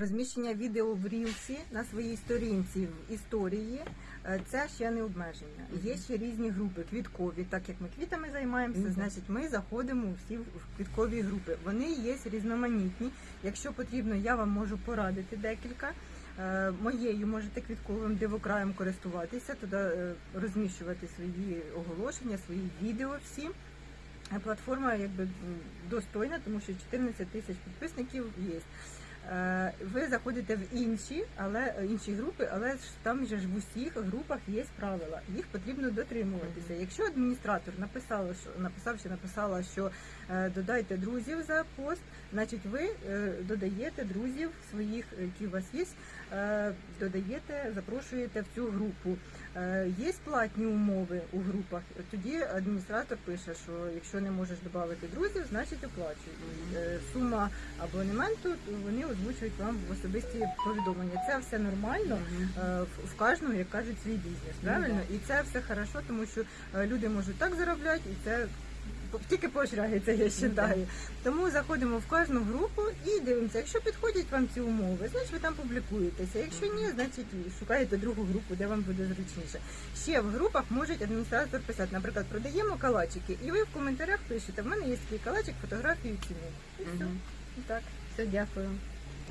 Розміщення відео в Рілсі на своїй сторінці в історії е, це ще не обмеження. Є ще різні групи квіткові. Так як ми квітами займаємося, Мгм. значить ми заходимо у всі в квіткові групи. Вони є різноманітні. Якщо потрібно, я вам можу порадити декілька. Е, Моєю можете квітковим дивокраєм користуватися, туди е, розміщувати свої оголошення, свої відео всі. Платформа якби достойна, тому що 14 тисяч підписників є. Е, Ви заходите в інші, але е, інші групи, але ж там же ж в усіх групах є правила. Їх потрібно дотримуватися. Якщо адміністратор написала, що написав чи написала, що е, додайте друзів за пост, значить ви додаєте друзів своїх, які у вас є, додаєте, запрошуєте в цю групу. Є платні умови у групах. Тоді адміністратор пише, що якщо не можеш додати друзів, значить оплачуй. Е, Сума абонементу вони озвучують вам в особисті повідомлення. Це все нормально. Е, В кожного, як кажуть, свій бізнес, правильно? І це все хорошо, тому що е, люди можуть так заробляти, і це тільки поощряється, я вважаю. Тому заходимо в кожну групу і дивимося. Якщо підходять вам ці умови, значить ви там публікуєтеся. Якщо ні, значить шукаєте другу групу, де вам буде зручніше. Ще в групах може адміністратор писати, наприклад, продаємо калачики, і ви в коментарях пишете, в мене є такий калачик, фотографію ціну. І все. І так. Все, дякую.